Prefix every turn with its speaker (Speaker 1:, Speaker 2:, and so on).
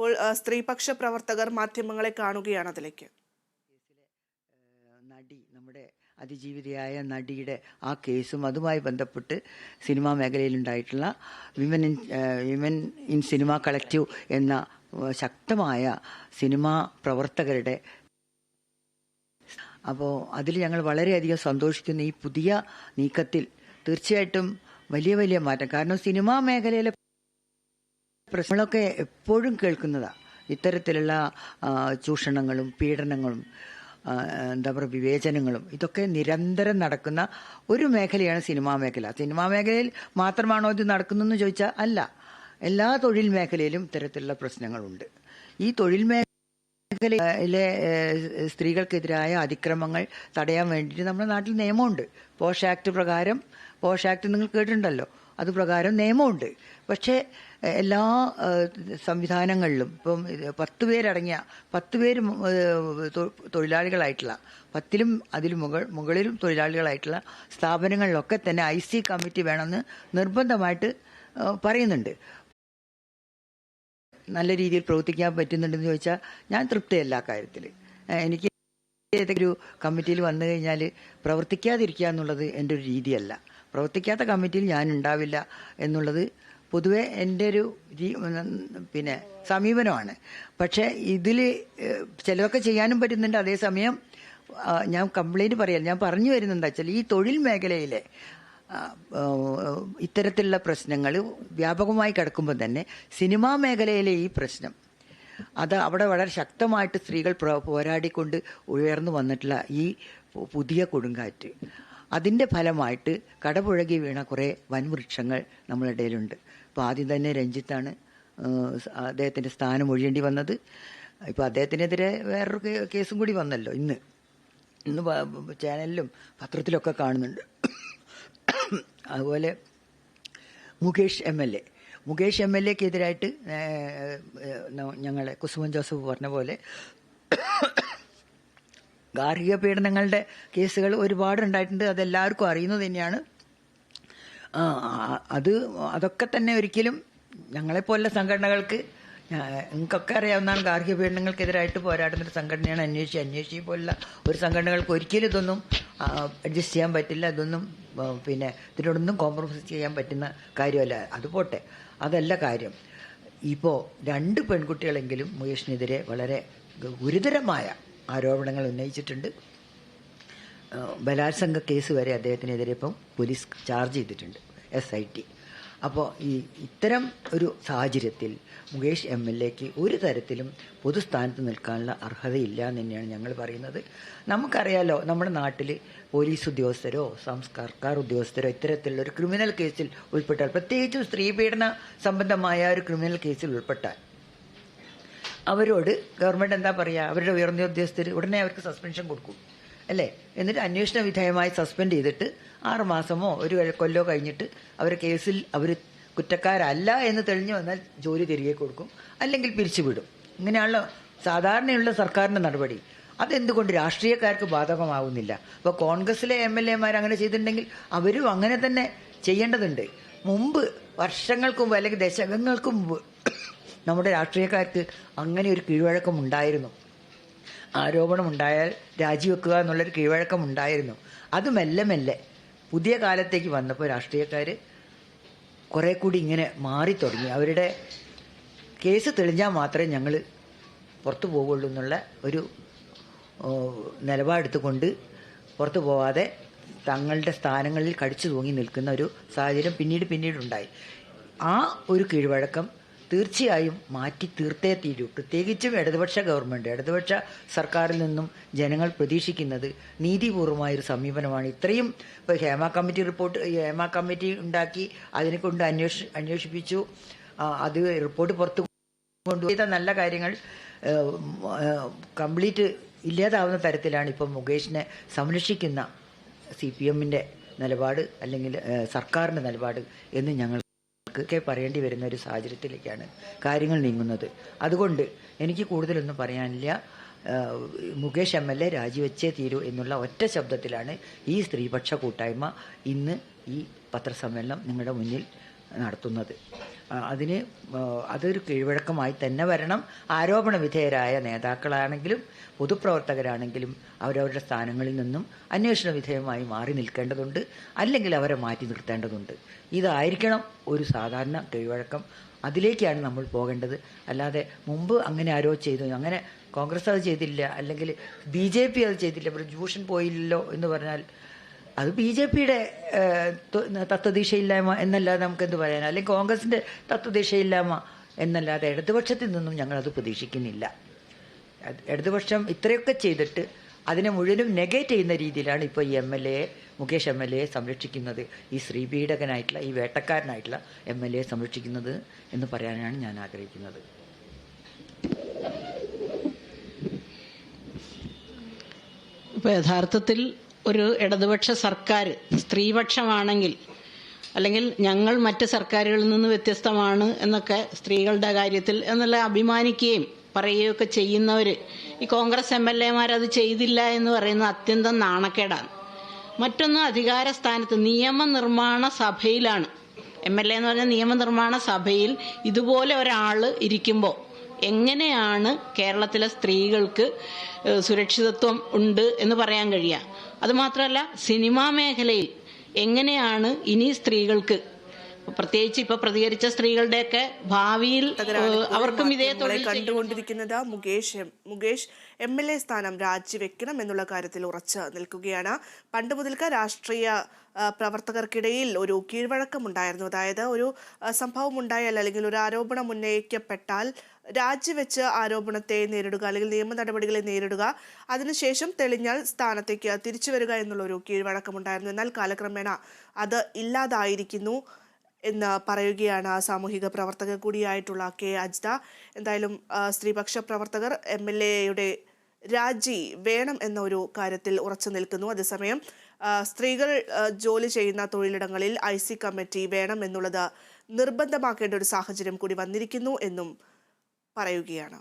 Speaker 1: ഇപ്പോൾ സ്ത്രീപക്ഷ പ്രവർത്തകർ മാധ്യമങ്ങളെ കാണുകയാണ് അതിലേക്ക്.
Speaker 2: നടി നമ്മുടെ അതിജീവിതയായ നടിയുടെ ആ കേസും അതുമായി ബന്ധപ്പെട്ട് cinema മേഖലയിലുണ്ടായിട്ടുള്ള women in women in cinema collective എന്ന ശക്തമായ സിനിമാ പ്രവർത്തകരുടെ അപ്പോൾ അതിൽ ഞങ്ങൾ വളരെയധികം സന്തോഷിക്കുന്ന. ഈ പുതിയ നീക്കത്തിൽ തീർച്ചയായിട്ടും വലിയ വലിയ മാറ്റം. കാരണം സിനിമാ മേഖലയിലെ പ്രശ്നങ്ങളൊക്കെ എപ്പോഴും കേൾക്കുന്നതാണ് ഇത്തരത്തിലുള്ള ചൂഷണങ്ങളും പീഡനങ്ങളും എന്താ പറയുക വിവേചനങ്ങളും ഇതൊക്കെ നിരന്തരം നടക്കുന്ന ഒരു മേഖലയാണ് സിനിമാ മേഖല. സിനിമാ മേഖലയിൽ മാത്രമാണോ ഇത് നടക്കുന്നതെന്ന് ചോദിച്ചാൽ അല്ല. എല്ലാ തൊഴിൽ മേഖലയിലും ഇത്തരത്തിലുള്ള പ്രശ്നങ്ങളുണ്ട്. ഈ തൊഴിൽ മേഖലയിലെ സ്ത്രീകൾക്കെതിരായ അതിക്രമങ്ങൾ തടയാൻ വേണ്ടിയിട്ട് നമ്മുടെ നാട്ടിൽ നിയമമുണ്ട്. പോഷ് ആക്ട് പ്രകാരം പോഷ് ആക്ട് നിങ്ങൾ കേട്ടിട്ടുണ്ടല്ലോ. അത് പ്രകാരം നിയമമുണ്ട്. പക്ഷേ എല്ലാ സംവിധാനങ്ങളിലും ഇപ്പം പത്ത് പേരടങ്ങിയ പത്ത് പേര് തൊഴിലാളികളായിട്ടുള്ള പത്തിലും അതിലും മുകൾ മുകളിലും തൊഴിലാളികളായിട്ടുള്ള സ്ഥാപനങ്ങളിലൊക്കെ തന്നെ ഐ സി കമ്മിറ്റി വേണമെന്ന് നിർബന്ധമായിട്ട് പറയുന്നുണ്ട്. നല്ല രീതിയിൽ പ്രവർത്തിക്കാൻ പറ്റുന്നുണ്ടെന്ന് ചോദിച്ചാൽ ഞാൻ തൃപ്തിയല്ല കാര്യത്തിൽ എനിക്ക് ഏതെങ്കിലും കമ്മിറ്റിയിൽ വന്നു കഴിഞ്ഞാൽ പ്രവർത്തിക്കാതിരിക്കുക എന്നുള്ളത് എന്റെ ഒരു രീതിയല്ല. പ്രവർത്തിക്കാത്ത കമ്മിറ്റിയിൽ ഞാൻ ഉണ്ടാവില്ല എന്നുള്ളത് പൊതുവെ എന്റെ ഒരു പിന്നെ സമീപനമാണ്. പക്ഷേ ഇതിൽ ചിലതൊക്കെ ചെയ്യാനും പറ്റുന്നുണ്ട്. അതേസമയം ഞാൻ കംപ്ലൈന്റ് പറയാൻ ഞാൻ പറഞ്ഞു വരുന്നത് വെച്ചാൽ ഈ തൊഴിൽ മേഖലയിലെ ഇത്തരത്തിലുള്ള പ്രശ്നങ്ങൾ വ്യാപകമായി കിടക്കുമ്പോൾ തന്നെ സിനിമാ മേഖലയിലെ ഈ പ്രശ്നം അത് അവിടെ വളരെ ശക്തമായിട്ട് സ്ത്രീകൾ പ്ര- പോരാടിക്കൊണ്ട് ഉയർന്നു വന്നിട്ടുള്ള ഈ പുതിയ കൊടുങ്കാറ്റ്. അതിന്റെ ഫലമായിട്ട് കടപുഴകി വീണ കുറേ വൻവൃക്ഷങ്ങൾ നമ്മളുടെ ഇടയിലുണ്ട്. അപ്പോൾ ആദ്യം തന്നെ രഞ്ജിത്താണ് അദ്ദേഹത്തിന്റെ സ്ഥാനം ഒഴിയേണ്ടി വന്നത്. ഇപ്പോൾ അദ്ദേഹത്തിനെതിരെ വേറൊരു കേസും കൂടി വന്നല്ലോ ഇന്ന്. ഇന്ന് ചാനലിലും പത്രത്തിലൊക്കെ കാണുന്നുണ്ട്. അതുപോലെ Mukesh M L A. Mukesh M L എക്കെതിരായിട്ട് ഞങ്ങളെ കുസുമൻ ജോസഫ് പറഞ്ഞ പോലെ ഗാർഹിക പീഡനങ്ങളുടെ കേസുകൾ ഒരുപാട് ഉണ്ടായിട്ടുണ്ട്. അതെല്ലാവർക്കും അറിയുന്നത് തന്നെയാണ്. അത് അതൊക്കെ തന്നെ ഒരിക്കലും ഞങ്ങളെപ്പോലുള്ള സംഘടനകൾക്ക് നിങ്ങൾക്കൊക്കെ അറിയാവുന്നതാണ് ഗാർഹിക പീഡനങ്ങൾക്കെതിരായിട്ട് പോരാടുന്ന ഒരു സംഘടനയാണ് അന്വേഷിച്ച്. അന്വേഷിച്ച് പോലുള്ള ഒരു സംഘടനകൾക്ക് ഒരിക്കലും ഇതൊന്നും അഡ്ജസ്റ്റ് ചെയ്യാൻ പറ്റില്ല. ഇതൊന്നും പിന്നെ ഇതിനോടൊന്നും കോംപ്രമൈസ് ചെയ്യാൻ പറ്റുന്ന കാര്യമല്ല. അത് പോട്ടെ. അതല്ല കാര്യം. ഇപ്പോൾ രണ്ട് പെൺകുട്ടികളെങ്കിലും മുകേഷിനെതിരെ വളരെ ഗുരുതരമായ ആരോപണങ്ങൾ ഉന്നയിച്ചിട്ടുണ്ട്. ബലാത്സംഗ കേസ് വരെ അദ്ദേഹത്തിനെതിരെ ഇപ്പം പോലീസ് ചാർജ് ചെയ്തിട്ടുണ്ട് എസ് ഐ ടി അപ്പോൾ ഈ ഇത്തരം ഒരു സാഹചര്യത്തിൽ മുകേഷ് എം എൽ എക്ക് ഒരു തരത്തിലും പൊതുസ്ഥാനത്ത് നിൽക്കാനുള്ള അർഹതയില്ല എന്ന് തന്നെയാണ് ഞങ്ങൾ പറയുന്നത്. നമുക്കറിയാലോ നമ്മുടെ നാട്ടിൽ പോലീസ് ഉദ്യോഗസ്ഥരോ സർക്കാർ ഉദ്യോഗസ്ഥരോ ഇത്തരത്തിലുള്ള ഒരു ക്രിമിനൽ കേസിൽ ഉൾപ്പെട്ടാൽ പ്രത്യേകിച്ചും സ്ത്രീപീഡന സംബന്ധമായ ഒരു ക്രിമിനൽ കേസിൽ ഉൾപ്പെട്ടാൽ അവരോട് ഗവൺമെന്റ് എന്താ പറയുക അവരുടെ ഉയർന്ന ഉദ്യോഗസ്ഥർ ഉടനെ അവർക്ക് സസ്പെൻഷൻ കൊടുക്കും. അല്ലേ? എന്നിട്ട് അന്വേഷണ വിധേയമായി സസ്പെൻഡ് ചെയ്തിട്ട് ആറ് മാസമോ ഒരു കൊല്ലോ കഴിഞ്ഞിട്ട് അവർ കേസിൽ അവർ കുറ്റക്കാരല്ല എന്ന് തെളിഞ്ഞു വന്നാൽ ജോലി തിരികെ കൊടുക്കും. അല്ലെങ്കിൽ പിരിച്ചുവിടും ഇങ്ങനെയാണല്ലോ സാധാരണയുള്ള സർക്കാരിന്റെ നടപടി. അതെന്തുകൊണ്ട് രാഷ്ട്രീയക്കാർക്ക് ബാധകമാവുന്നില്ല? അപ്പോൾ കോൺഗ്രസിലെ എം എൽ എമാർ അങ്ങനെ ചെയ്തിട്ടുണ്ടെങ്കിൽ അവരും അങ്ങനെ തന്നെ ചെയ്യേണ്ടതുണ്ട്. മുമ്പ് വർഷങ്ങൾക്ക് മുമ്പ് അല്ലെങ്കിൽ ദശകങ്ങൾക്ക് മുമ്പ് നമ്മുടെ രാഷ്ട്രീയക്കാർക്ക് അങ്ങനെ ഒരു കീഴ്വഴക്കം ഉണ്ടായിരുന്നു. ആരോപണം ഉണ്ടായാൽ രാജിവെക്കുക എന്നുള്ളൊരു കീഴ്വഴക്കം ഉണ്ടായിരുന്നു. അത് മെല്ലെ മെല്ലെ പുതിയ കാലത്തേക്ക് വന്നപ്പോൾ രാഷ്ട്രീയക്കാർ കുറെ കൂടി ഇങ്ങനെ മാറി തുടങ്ങി. അവരുടെ കേസ് തെളിഞ്ഞാൽ മാത്രമേ ഞങ്ങൾ പുറത്തു പോകുള്ളൂ എന്നുള്ള ഒരു നിലപാടെടുത്തുകൊണ്ട് പുറത്തു പോവാതെ തങ്ങളുടെ സ്ഥാനങ്ങളിൽ കടിച്ചു തൂങ്ങി നിൽക്കുന്ന ഒരു സാഹചര്യം പിന്നീട് പിന്നീട് ഉണ്ടായി ആ ഒരു കീഴ്വഴക്കം തീർച്ചയായും മാറ്റി തീർത്തേ തീരൂ. പ്രത്യേകിച്ചും ഇടതുപക്ഷ ഗവൺമെന്റ് ഇടതുപക്ഷ സർക്കാരിൽ നിന്നും ജനങ്ങൾ പ്രതീക്ഷിക്കുന്നത് നീതിപൂർവമായ ഒരു സമീപനമാണ്. ഇത്രയും ഇപ്പോൾ Hema committee report Hema committee ഉണ്ടാക്കി അതിനെ കൊണ്ട് അന്വേഷ അന്വേഷിപ്പിച്ചു. അത് റിപ്പോർട്ട് പുറത്തു കൊണ്ടുപോയി. നല്ല കാര്യങ്ങൾ കംപ്ലീറ്റ് ഇല്ലാതാവുന്ന തരത്തിലാണ് ഇപ്പം മുകേഷിനെ സംരക്ഷിക്കുന്ന സി പി എമ്മിന്റെ നിലപാട് അല്ലെങ്കിൽ സർക്കാരിന്റെ നിലപാട് എന്ന് ഞങ്ങൾക്ക് പറയേണ്ടി വരുന്ന ഒരു സാഹചര്യത്തിലേക്കാണ് കാര്യങ്ങൾ നീങ്ങുന്നത്. അതുകൊണ്ട് എനിക്ക് കൂടുതലൊന്നും പറയാനില്ല. മുകേഷ് എം എൽ എ രാജിവെച്ചേ തീരൂ എന്നുള്ള ഒറ്റ ശബ്ദത്തിലാണ് ഈ സ്ത്രീപക്ഷ കൂട്ടായ്മ ഇന്ന് ഈ പത്രസമ്മേളനം നിങ്ങളുടെ മുന്നിൽ നടത്തുന്നത്. അതിന് അതൊരു കീഴ്വഴക്കമായി തന്നെ വരണം. ആരോപണ വിധേയരായ നേതാക്കളാണെങ്കിലും പൊതുപ്രവർത്തകരാണെങ്കിലും അവരവരുടെ സ്ഥാനങ്ങളിൽ നിന്നും അന്വേഷണ വിധേയമായി മാറി നിൽക്കേണ്ടതുണ്ട് അല്ലെങ്കിൽ അവരെ മാറ്റി നിർത്തേണ്ടതുണ്ട്. ഇതായിരിക്കണം ഒരു സാധാരണ കീഴ്വഴക്കം. അതിലേക്കാണ് നമ്മൾ പോകേണ്ടത്. അല്ലാതെ മുമ്പ് അങ്ങനെ ആരോ ചെയ്തു. അങ്ങനെ കോൺഗ്രസ് അത് ചെയ്തില്ല. അല്ലെങ്കിൽ ബി ജെ പി അത് ചെയ്തില്ല. പ്രജൂഷൻ പോയില്ലല്ലോ എന്ന് പറഞ്ഞാൽ അത് ബി ജെ പിയുടെ തത്വദീക്ഷയില്ലായ്മ എന്നല്ലാതെ നമുക്ക് എന്ത് പറയാൻ അല്ലെങ്കിൽ കോൺഗ്രസിന്റെ തത്വദീക്ഷയില്ലായ്മ എന്നല്ലാതെ ഇടതുപക്ഷത്തിൽ നിന്നും പ്രതീക്ഷിക്കുന്നില്ല. അത് ഇടതുപക്ഷം ഇത്രയൊക്കെ ചെയ്തിട്ട് അതിനെ മുഴുവനും നെഗേറ്റ് ചെയ്യുന്ന രീതിയിലാണ് ഇപ്പോൾ ഈ M L A Mukesh M L A സംരക്ഷിക്കുന്നത്. ഈ ശ്രീപീഡകനായിട്ടുള്ള ഈ വേട്ടക്കാരനായിട്ടുള്ള എം എൽ എ സംരക്ഷിക്കുന്നത് എന്ന് പറയാനാണ് ഞാൻ ആഗ്രഹിക്കുന്നത്.
Speaker 3: ഇപ്പോൾ യഥാർത്ഥത്തിൽ ഒരു ഇടതുപക്ഷ സർക്കാർ സ്ത്രീപക്ഷമാണെങ്കിൽ അല്ലെങ്കിൽ ഞങ്ങൾ മറ്റ് സർക്കാരുകളിൽ നിന്ന് വ്യത്യസ്തമാണ് എന്നൊക്കെ സ്ത്രീകളുടെ കാര്യത്തിൽ എന്നുള്ള അഭിമാനിക്കുകയും പറയുകയൊക്കെ ചെയ്യുന്നവർ ഈ കോൺഗ്രസ് എം എൽ എമാർ അത് ചെയ്തില്ല എന്ന് പറയുന്നത് അത്യന്തം നാണക്കേടാണ്. മറ്റൊന്ന് അധികാര സ്ഥാനത്ത് നിയമനിർമ്മാണ സഭയിലാണ്. എം എൽ എ എന്ന് പറഞ്ഞ നിയമനിർമ്മാണ സഭയിൽ ഇതുപോലെ ഒരാൾ ഇരിക്കുമ്പോൾ എങ്ങനെയാണ് കേരളത്തിലെ സ്ത്രീകൾക്ക് സുരക്ഷിതത്വം ഉണ്ട് എന്ന് പറയാൻ കഴിയുക? അതുമാത്രമല്ല സിനിമാ മേഖലയിൽ എങ്ങനെയാണ് ഇനി സ്ത്രീകൾക്ക് പ്രത്യേകിച്ച് ഇപ്പൊ പ്രതികരിച്ച സ്ത്രീകളുടെയൊക്കെ ഭാവിയിൽ അവർക്കും ഇതേ തൊഴിൽ.
Speaker 1: കണ്ടുകൊണ്ടിരിക്കുന്നത് Mukesh Mukesh M L A സ്ഥാനം രാജിവെക്കണം എന്നുള്ള കാര്യത്തിൽ ഉറച്ച് നിൽക്കുകയാണ്. പണ്ട് മുതൽക്ക് രാഷ്ട്രീയ പ്രവർത്തകർക്കിടയിൽ ഒരു കീഴ്വഴക്കമുണ്ടായിരുന്നു. അതായത് ഒരു സംഭവം ഉണ്ടായാൽ അല്ലെങ്കിൽ ഒരു ആരോപണം ഉന്നയിക്കപ്പെട്ടാൽ രാജിവെച്ച് ആരോപണത്തെ നേരിടുക അല്ലെങ്കിൽ നിയമ നടപടികളെ നേരിടുക അതിനുശേഷം തെളിഞ്ഞാൽ സ്ഥാനത്തേക്ക് തിരിച്ചു വരിക എന്നുള്ളൊരു കീഴ്വഴക്കമുണ്ടായിരുന്നു. എന്നാൽ കാലക്രമേണ അത് ഇല്ലാതായിരിക്കുന്നു. എന്ന് പറയുകയാണ് സാമൂഹിക പ്രവർത്തക കൂടിയായിട്ടുള്ള കെ അജ്ദ എന്തായാലും സ്ത്രീപക്ഷ പ്രവർത്തകർ എം എൽ എയുടെ രാജി വേണം എന്ന ഒരു കാര്യത്തിൽ ഉറച്ചു നിൽക്കുന്നു. അതേസമയം സ്ത്രീകൾ ജോലി ചെയ്യുന്ന തൊഴിലിടങ്ങളിൽ ഐ സി കമ്മിറ്റി വേണം എന്നുള്ളത് നിർബന്ധമാക്കേണ്ട ഒരു സാഹചര്യം കൂടി വന്നിരിക്കുന്നു എന്നും പറയുകയാണ്.